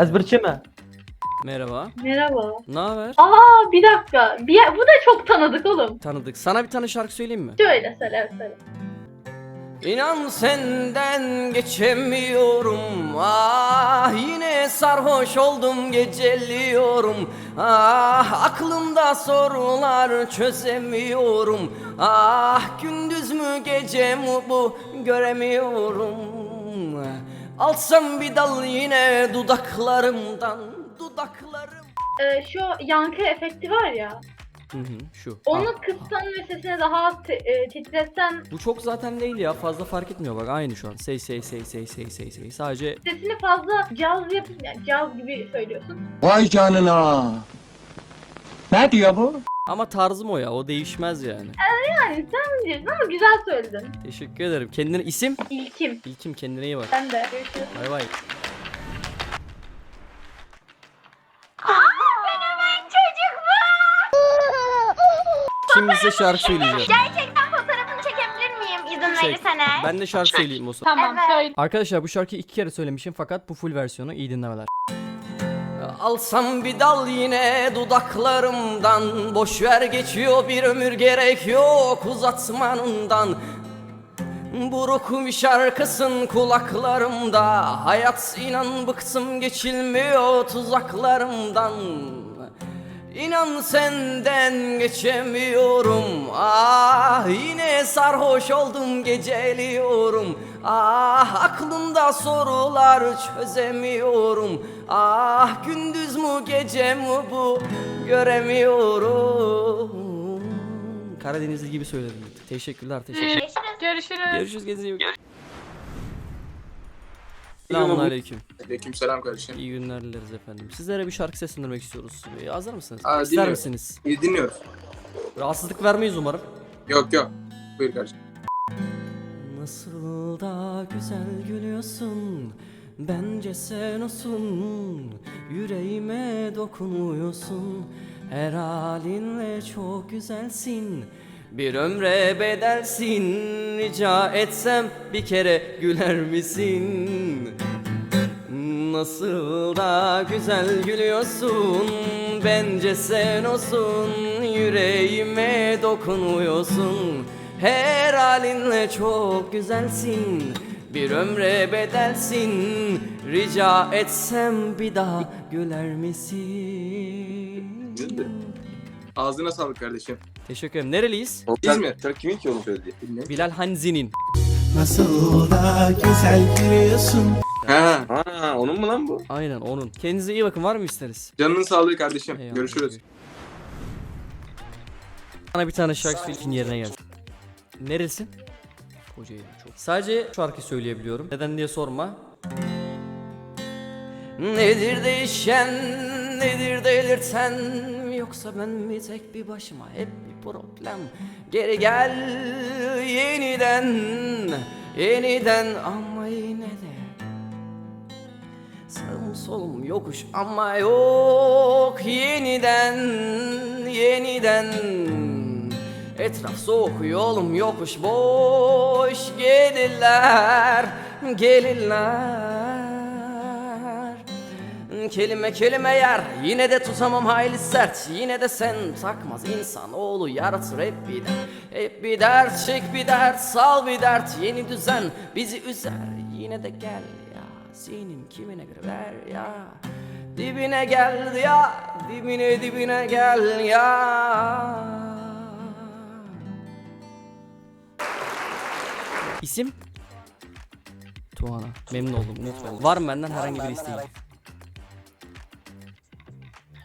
Ezberçi mi? Merhaba. Merhaba. Ne haber? Aa bir dakika. Bir, bu da çok tanıdık oğlum. Tanıdık. Sana bir tane şarkı söyleyeyim mi? Söyle evet, söyle. İnan senden geçemiyorum Ah yine sarhoş oldum geceliyorum Ah aklımda sorular çözemiyorum Ah gündüz mü gece mi bu göremiyorum Alsam bir dal yine dudaklarımdan Dudaklarım Ee, şu yankı efekti var ya. Hı hı, şu Onu Ah, kıssan ve sesini daha az te- e, titretsen Bu çok zaten değil ya fazla fark etmiyor bak aynı şu an Sey sey sey sey sey sey sey Sadece sesini fazla caz yapıp yani caz gibi söylüyorsun. Vay canına. Ne diyor bu? Ama tarzım o ya o değişmez yani Yani sen bilirsin ama güzel söyledin. Teşekkür ederim. Kendine isim? İlkim. İlkim kendine iyi bak. Ben de. Görüşürüz. Bay bay. Şimdi size şarkı söyleyeceğim. Gerçekten fotoğrafını çekebilir miyim izin Çek. verirsen eğer? Ben de şarkı söyleyeyim o zaman. Tamam Evet. söyle. Arkadaşlar bu şarkıyı iki kere söylemişim fakat bu full versiyonu iyi dinlemeler. Alsam bir dal yine dudaklarımdan. Boş ver geçiyor bir ömür gerek yok uzatmanından. Buruk bir şarkısın kulaklarımda. Hayat inan bıktım geçilmiyor tuzaklarımdan. İnan senden geçemiyorum. Ah yine sarhoş oldum geceliyorum Ah aklımda sorular çözemiyorum Ah gündüz mü gece mi bu göremiyorum Karadenizli gibi söyledim. Teşekkürler teşekkürler. Görüşürüz. Görüşürüz. Görüşürüz geziniyor. Selamun aleyküm. Aleykümselam kardeşim. İyi günler dileriz efendim. Sizlere bir şarkı seslendirmek istiyoruz. Ee, Hazır mısınız? Aa, İster dinliyorum. misiniz? İyi dinliyoruz. Rahatsızlık vermeyiz umarım. Yok yok. Buyur kardeşim. Nasıl da güzel gülüyorsun Bence sen olsun. Yüreğime dokunuyorsun Her halinle çok güzelsin. Bir ömre bedelsin Rica etsem bir kere güler misin? Nasıl da güzel gülüyorsun Bence sen olsun. Yüreğime dokunuyorsun Her halinle çok güzelsin Bir ömre bedelsin Rica etsem bir daha güler misin? Ağzına sağlık kardeşim. Teşekkür ederim. Nereliyiz? İzmir. Sen kimin ki onu söyledi? Bilal Hanzi'nin. Nasıl da güzel gülüyorsun Ha. Ha onun mu lan bu? Aynen onun. Kendinize iyi bakın. Var mı isteriz? Canının sağlığı kardeşim. Eyvallah. Görüşürüz. Bana bir tane şarkı söyle yerine gel. Neresin? Kocaeli çok. Sadece şarkı söyleyebiliyorum. Neden diye sorma. Nedir değişen, nedir delirten Yoksa ben mi tek bir başıma hep bir problem Geri gel yeniden, yeniden ama yine de Sağım solum yokuş ama yok yeniden yeniden Etraf soğuk yolum yokuş boş gelirler gelirler. Kelime kelime yer yine de tutamam hayli sert. Yine de sen takmaz insan oğlu yaratır hep bir dert. Hep bir dert çek bir dert sal bir dert. Yeni düzen bizi üzer yine de gel ya. Senin kimine göre ver ya. Dibine gel ya dibine dibine gel ya İsim? Tuana. Memnun oldum. Umut ben. Var mı benden herhangi bir isteğin?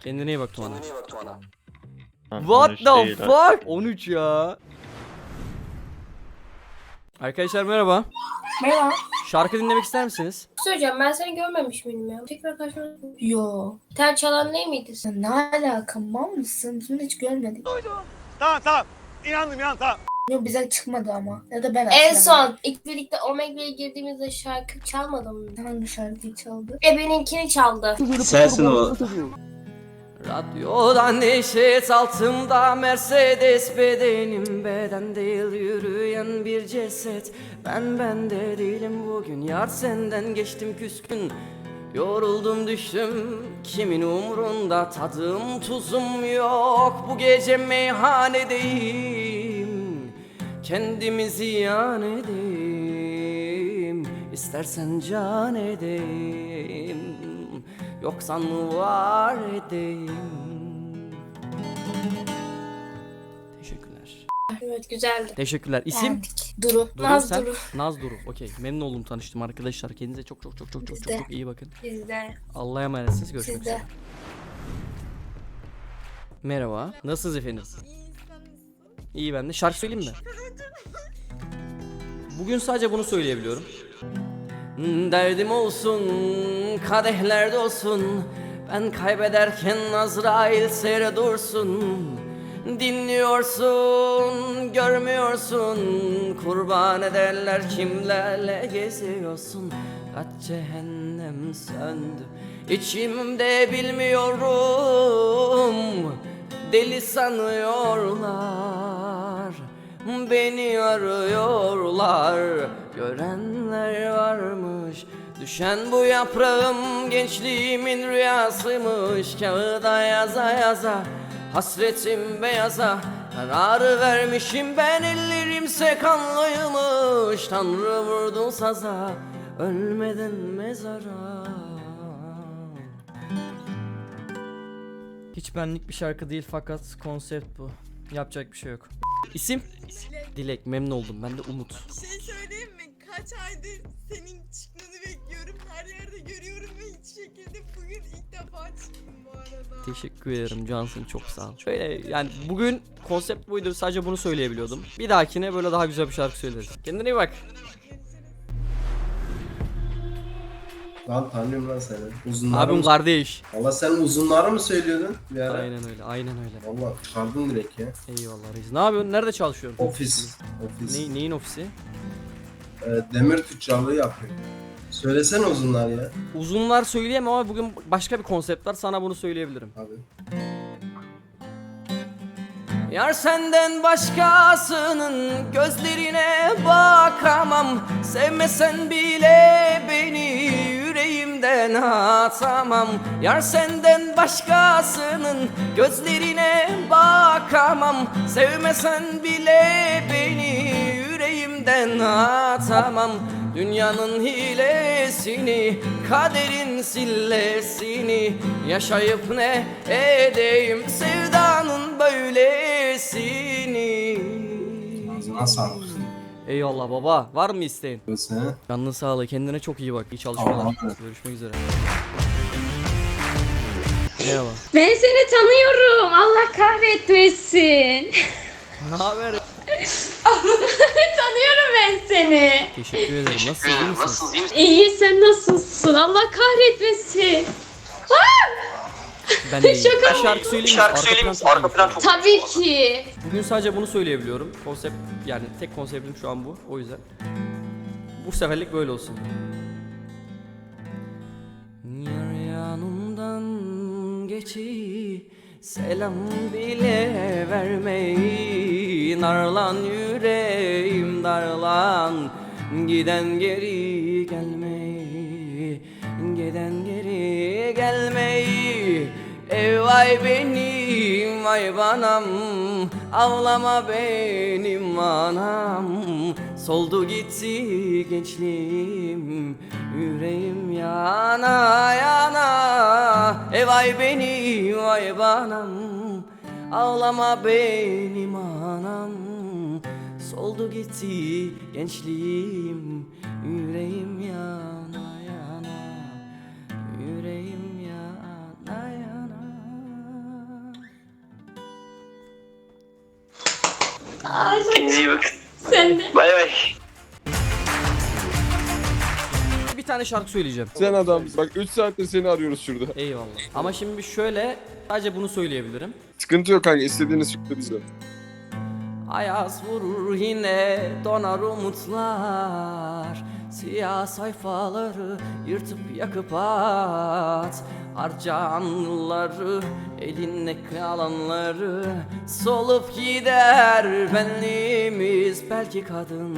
Kendine iyi bak Tuana. What the fuck? 13 ya. Arkadaşlar merhaba. Merhaba. Şarkı dinlemek ister misiniz? Söyleyeceğim ben seni görmemiş miydim ya? Tekrar karşıma... Yo. Tel çalan ne miydi sen? Ne alaka mal mısın? Bunu hiç görmedik. Tamam tamam İnandım inan tamam Yok bize çıkmadı ama. Ya da ben En son ilk birlikte Omega'ya girdiğimizde şarkı çalmadı mı? Hangi şarkıyı çaldı? E benimkini çaldı. Sensin o. Radyodan neşet altımda Mercedes bedenim beden değil yürüyen bir ceset Ben bende değilim bugün yar senden geçtim küskün Yoruldum düştüm kimin umrunda tadım tuzum yok Bu gece meyhanedeyim Kendimi ziyan edeyim İstersen can edeyim Yoksan var edeyim Teşekkürler Evet güzeldi. Teşekkürler İsim? Beğendik. Duru. Duru Naz sen? Duru. Naz Duru. Okey. Memnun oldum tanıştım arkadaşlar. Kendinize çok çok çok çok çok Biz çok de. çok iyi bakın. Bizde. Allah'a emanetsiniz. Görüşmek üzere. Merhaba. Nasılsınız efendim? İyi ben de. Şarkı söyleyeyim mi? Bugün sadece bunu söyleyebiliyorum. Derdim olsun, kadehlerde olsun. Ben kaybederken Azrail seyre dursun. Dinliyorsun, görmüyorsun. Kurban ederler kimlerle geziyorsun. Kaç cehennem söndü. İçimde bilmiyorum. Deli sanıyorlar. Beni arıyorlar. Görenler varmış Düşen bu yaprağım gençliğimin rüyasıymış. Kağıda yaza yaza Hasretim beyaza Kararı vermişim ben ellerimse kanlıymış Tanrı vurdu saza Ölmeden mezara Hiç benlik bir şarkı değil fakat konsept bu. Yapacak bir şey yok. İsim? Dilek memnun oldum. Ben de Umut. Bir şey söyleyeyim mi? Kaç aydır senin çıkmanı bekliyorum. Her yerde görüyorum ve hiç şekilde bugün ilk defa çıktım bu arada. Teşekkür ederim Cansın çok sağ ol. Şöyle yani bugün konsept buydu. Sadece bunu söyleyebiliyordum. Bir dahakine böyle daha güzel bir şarkı söyleriz. Kendine iyi bak. Lan tanıyorum lan seni. Uzunları Abim mı? kardeş. Valla sen uzunları mı söylüyordun bir ara? Aynen öyle. Aynen öyle. Valla çıkardın direkt ya. Eyvallah reis. Ne yapıyorsun? Nerede çalışıyorsun? Ofis. Ofis. Ne, neyin ofisi? Ee, demir tüccarlığı yapıyor. Söylesene uzunlar ya. Uzunlar söyleyemem ama bugün başka bir konsept var. Sana bunu söyleyebilirim. Abi. Yar senden başkasının gözlerine bakamam Sevmesen bile beni yüreğimden atamam. Yar senden başkasının gözlerine bakamam. Sevmesen bile beni yüreğimden atamam. Dünyanın hilesini, kaderin sillesini Yaşayıp ne edeyim sevdanın böylesini? Ağzına sağlık. Eyvallah baba, var mı isteğin? Sen. Canını sağlık, kendine çok iyi bak, iyi çalışmalar Tamam. Görüşmek üzere Merhaba Ben seni tanıyorum. Allah kahretmesin. Ne haber? tanıyorum ben seni. Teşekkür ederim, nasılsın, iyi misin? İyi sen nasılsın? Allah kahretmesin. Ben de iyiyim. Şaka Bir şarkı söyleyeyim mi? Arka plan çok. Tabii ki. Bugün sadece bunu söyleyebiliyorum. Konsept yani tek konseptim şu an bu. O yüzden. Bu seferlik böyle olsun. Yar yanımdan geçi Selam bile vermeyin Darlan yüreğim darlan Giden geri gelmeyi Giden geri gelmeyi Ey vay benim vay banam Ağlama benim anam. Soldu gitti gençliğim Yüreğim yana yana. Ey vay benim vay banam Ağlama benim anam. Soldu gitti gençliğim Yüreğim yana yana. Yüreğim Sen de. Bir tane şarkı söyleyeceğim Sen adam. Bak 3 saattir seni arıyoruz şurada. Eyvallah Ama şimdi şöyle Sadece bunu söyleyebilirim Sıkıntı yok kanka. istediğiniz çıktı bize. Ayaz vurur yine donar umutlar Siyah sayfaları yırtıp yakıp at. Harcan yılları eline kalanları Solup gider. Benliğimiz belki kadın.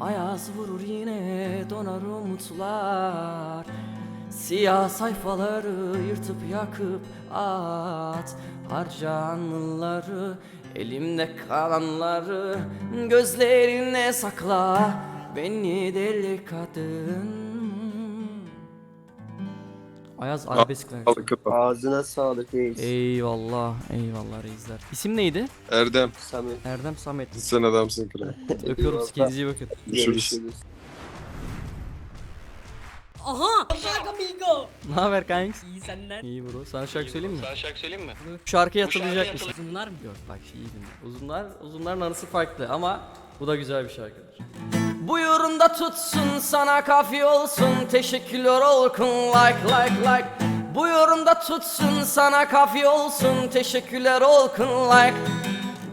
Ayaz vurur yine donar umutlar. Siyah sayfaları yırtıp yakıp at. Harca anıları Elimde kalanları Gözlerine sakla Beni deli kadın Ayaz. Sağlık kapat. Ağzına sağlık reis. Eyvallah, eyvallah reisler. İsim neydi? Erdem Samet. Erdem Samet. sen adamsın kral. Öpüyorum sizi, kendinize bakın. Görüşürüz. Aha! Şaka amigo! Ne haber kanks? İyi senden. İyi bro. Sana şarkı söyleyeyim mi? Sana şarkı söyleyeyim mi? Şarkıyı hatırlayacak mısın? Bunlar mı? Yok bak iyi dinle. Uzunlar, uzunların arası farklı ama bu da güzel bir şarkıdır. Buyurun da tutsun sana kafi olsun Teşekkürler olkun like like like. Buyurun da tutsun sana kafi olsun Teşekkürler olkun like.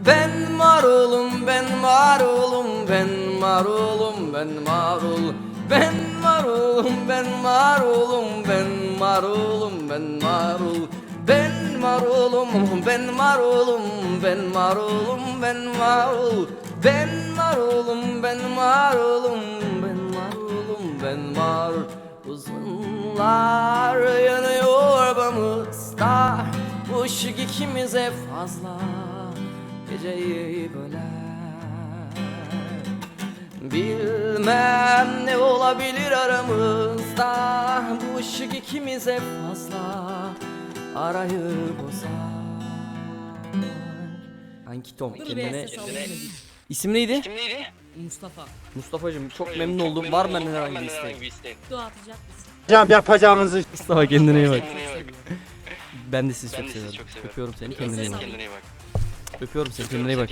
Ben marulum ben marulum ben marulum ben marul Ben marulum ben marulum ben marulum ben marul Ben marulum ben marulum ben marulum ben marul Ben marulum ben marulum ben marulum ben marul Uzunlar yanıyor bamızda Bu ışık ikimize fazla Geceyi böler. Bilmem ne olabilir aramızda Bu ışık ikimize fazla Arayı bozar. Kanki Tom kendine İsim neydi? Kim neydi? Mustafa. Mustafa'cığım çok memnun oldum. Var mı benden herhangi bir isteğin? Dua atacak mısın? yapacağınızı. Mustafa kendine iyi bak. Ben de sizi Ben çok de seviyorum. çok seviyorum. Öpüyorum seni kendine iyi bak. Kendine iyi bak. Öpüyorum seni. Kendine iyi bak.